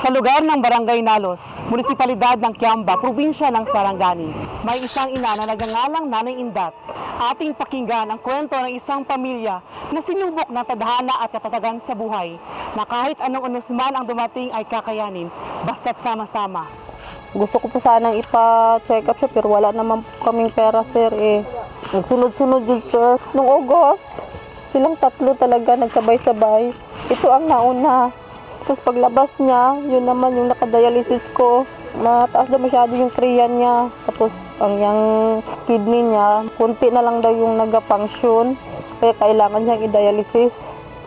Sa lugar ng Barangay Nalos, munisipalidad ng Kiamba, probinsya ng Sarangani, may isang ina na nagangalang Nanay Indat. Ating pakinggan ang kwento ng isang pamilya na sinubok ng tadhana at katatagan sa buhay na kahit anong anusman ang dumating ay kakayanin basta't sama-sama. Gusto ko po sanang ipa-check up siya pero wala naman kaming pera sir eh. Nagsunod-sunod yun sir. Nung August, silang tatlo talaga nagsabay-sabay. Ito ang nauna. Tapos paglabas niya, yun naman yung nakadialysis ko. Mataas na masyado yung kriyan niya. Tapos ang yung kidney niya, kunti na lang daw yung nag-function. Kaya kailangan niyang i-dialysis.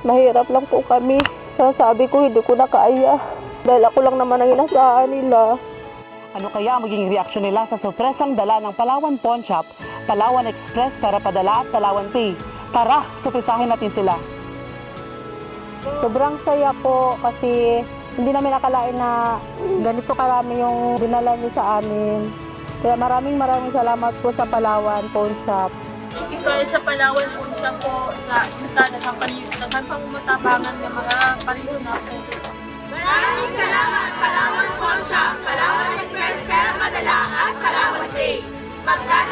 Mahirap lang po kami. Kaya sabi ko, hindi ko na kaya. Dahil ako lang naman ang inasahan nila. Ano kaya ang magiging reaksyon nila sa sorpresang dala ng Palawan Pawn Shop, Palawan Express para padala at Palawan Pay? Tara, surpresahin natin sila. Sobrang saya po kasi hindi namin akalain na ganito karami yung dinala niyo sa amin. Kaya maraming maraming salamat po sa Palawan Pawn Shop. Thank sa Palawan Pawn Shop po sa punta na ng palitan pangumutabangan ng mga parino na po. Maraming salamat Palawan Pawn Shop, Palawan Express, Pera Madala at Palawan Day. Magdala